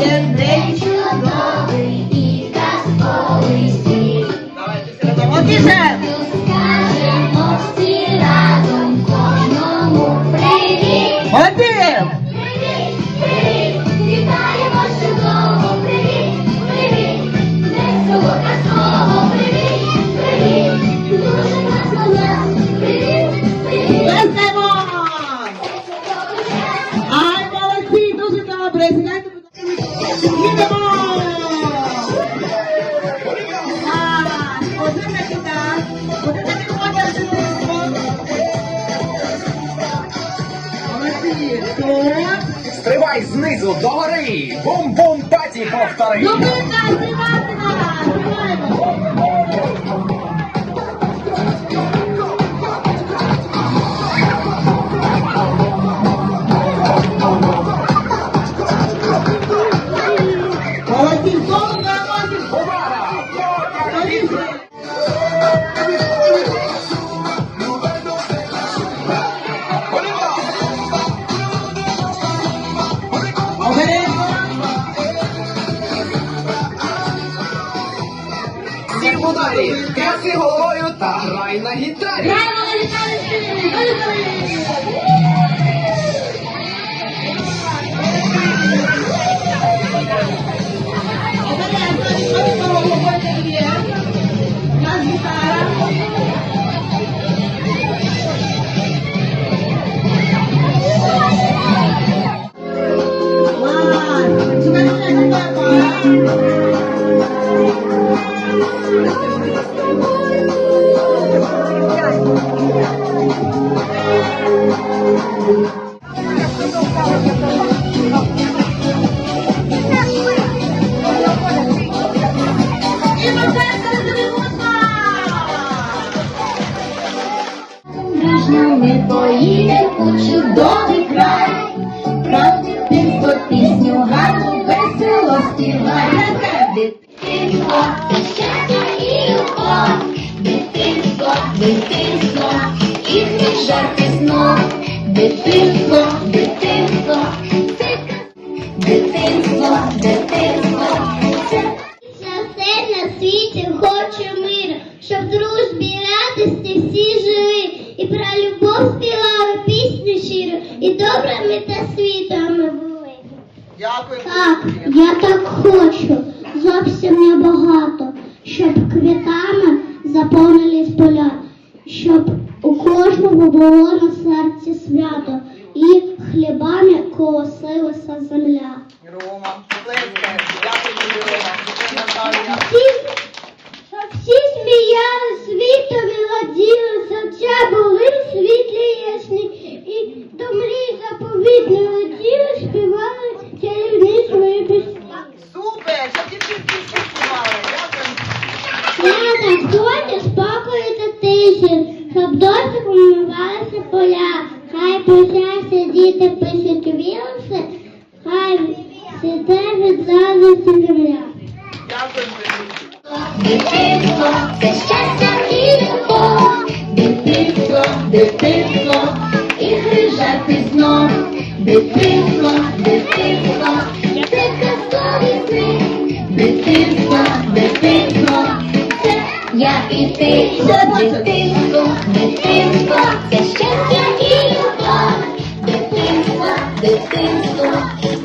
є день чудовий Стривай знизу догори. Бум-бум паті повтори! Обережно. Всі в ударі! Тряси головою та грай на гітарі! Дитинство, щастя і любов, дитинство, дитинство, і жарти знов, дитинство, дитинство, це дитинство, дитинство, це все на світі хоче миру, щоб в дружбі радості всі жили, і про любов співали пісню щиру, і добрими та світлими були. Дякую. Так, я так хочу, зовсім небагато, щоб квітами заповнились поля, щоб у кожного було на серці свято, і хлібами колосилася земля. Рома, Сьогодні спокою та тиші, щоб досі помивалися поля, хай прощаються діти пишуть віруси, хай світе від радості земля. Дитинство, це щастя і любов, дитинство, дитинство, ігри жарти знов, дитинство, і ти, дитинство, дитинство, це щастя і любов, дитинство, дитинство,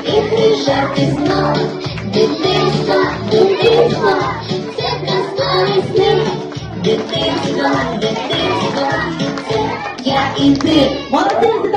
ігри жарти знов, дитинство, дитинство, це казкові сни, дитинство, дитинство, це я і ти. Молодці,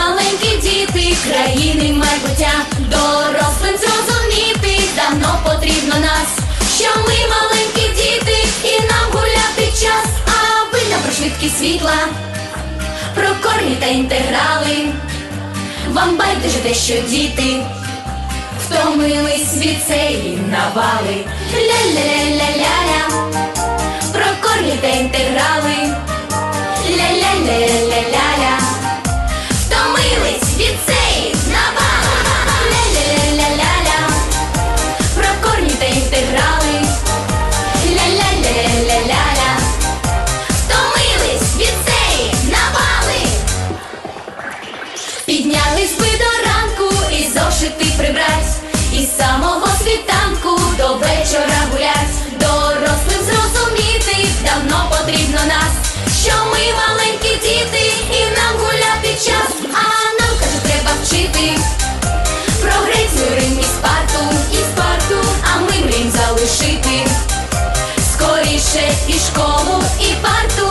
маленькі діти, країни майбуття, дорослим зрозуміти давно потрібно нас, що ми маленькі діти, і нам гуляти час, а ви нам про швидкість світла, про корні та інтеграли. Вам байдуже те, що діти втомились від цієї навали. Ля-ля-ля-ля-ля, про корні та інтеграли. Скоріше і школу, і парту,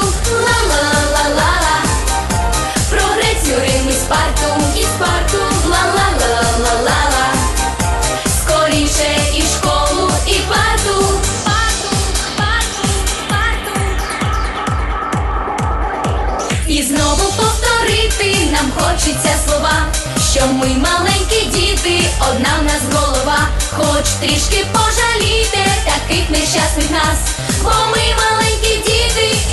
нам хочеться слова, що ми маленькі діти, одна в нас голова, хоч трішки пожалійте таких нещасних нас, бо ми маленькі діти.